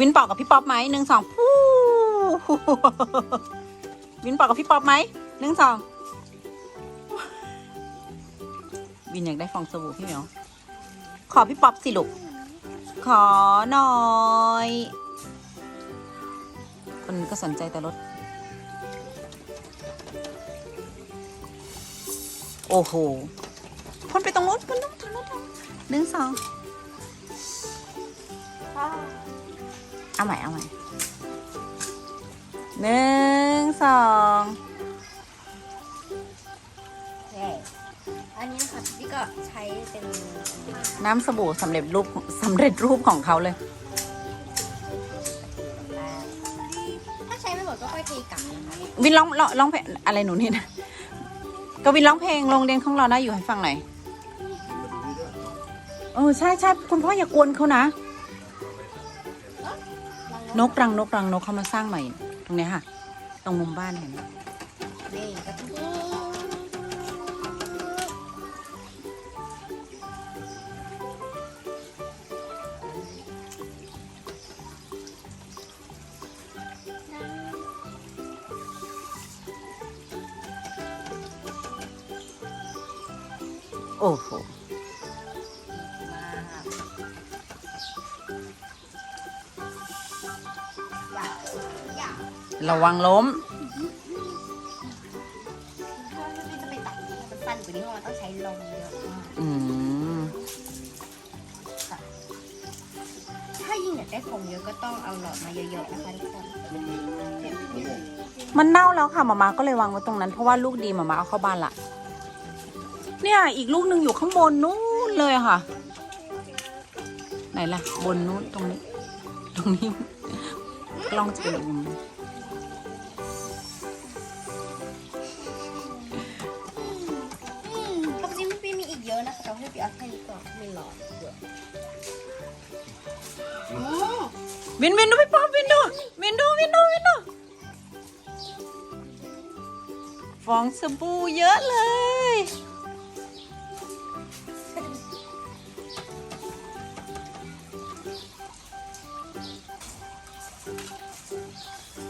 วินเป่ากับพี่ป๊อปไหมหนึ่งสองฟู้วินเป่ากับพี่ป๊อปไหมหนึ่งสองวินอยากได้ฟองสบู่พี่เหมียวขอพี่ป๊อปสิลูกขอหน่อย คนก็สนใจแต่รถ โอ้โหพ่นไปตรงนู้นพ่นตรงตรงหนึ่งสอง เอาใหม่เอาใหม่หนึ่งสองใช่อันนี้นะคะพี่ก็ใช้เป็นน้ำสบู่สำเร็จรูปสำเร็จรูปของเขาเลย ถ้าใช้ไม่หมดก็ค่อยเทกลับนะคะวินร้องร้องร้องเพลงอะไรหนูนี่นะกวินร้องเพลงโรงเรียนของเราได้อยู่ให้ฟังหน่อยเออใช่ใช่คุณพ่ออย่ากวนเขานะ นกรังนกรังนกเขามาสร้างใหม่ ตรงเนี้ยค่ะ ตรงมุมบ้านเห็นไหมนี่กระทุ้โอ้โห ระวังล้มถ้าพี่จะไปตัดให้มันสั้นกว่านี้เพราะมันต้องใช้ลมเยอะมากอืม ถ้ายิ่งอยากได้ผมเยอะก็ต้องเอาหลอดมาเยอะๆนะคะทุกคนมันเน่าแล้วค่ะหมามาก็เลยวางไว้ตรงนั้น เพราะว่าลูกดีหมามาเอาเข้าบ้านละเนี่ยอีกลูกหนึ่งอยู่ข้างบนนู้นเลยอะค่ะ ไหนล่ะ บนนู้นตรงนี้ ตรงนี้ กล้องจะเป็นอีกมุมหนึ่ง ก่อนไม่หลอดเยอะอืมวินวินดูพี่ป๊อปวินดูวินดูวินดูวินดูฟองสบู่เยอะเลย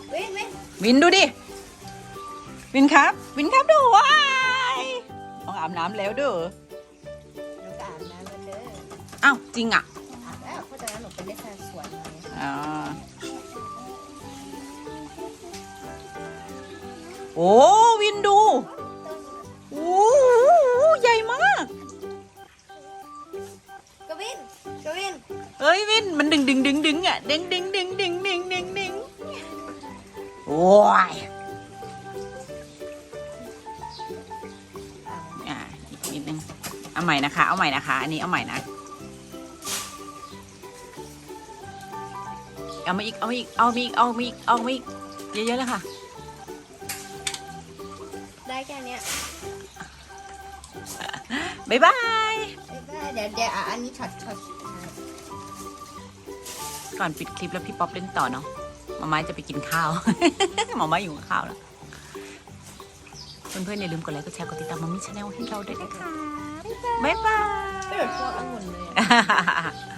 เว้ยเว้ยวินดูดิ วินครับ วินครับดูว้ายต้องอาบน้ำแล้วเด้อ อ้าวจริงอะอาบแล้วเพราะฉะนั้นหนูเป็นเด็กชายสวยหน่อยอ่าโอ้วินดูโอ้โหใหญ่มากกวินกวินเอ้ยวินมันดึงดึงดึงดึงอะดึงดึงดึงดึงดึงดึงดึงโอ้ยอ่าอีกนิดนึงเอาใหม่นะคะ เอาใหม่นะคะ อันนี้เอาใหม่นะ เอามาอีก เอามาอีก เอามาอีก เอามาอีก เอามาอีก เยอะๆเลยค่ะ ได้แค่เนี้ยบ๊ายบายบ๊ายบายเดี๋ยวเดี๋ยวอะอันนี้ช็อตช็อตสุดท้ายก่อนปิดคลิปแล้วพี่ป๊อปเล่นต่อเนาะมาม่าจะไปกินข้าวมาม่าอยู่กับข้าวแล้ว เพื่อนๆอย่าลืมกดไลค์ กดแชร์ กดติดตามมามี่ชาแนลให้เราด้วยนะคะ บ๊ายบาย ไม่เหมือนพวกองุ่นเลยอะ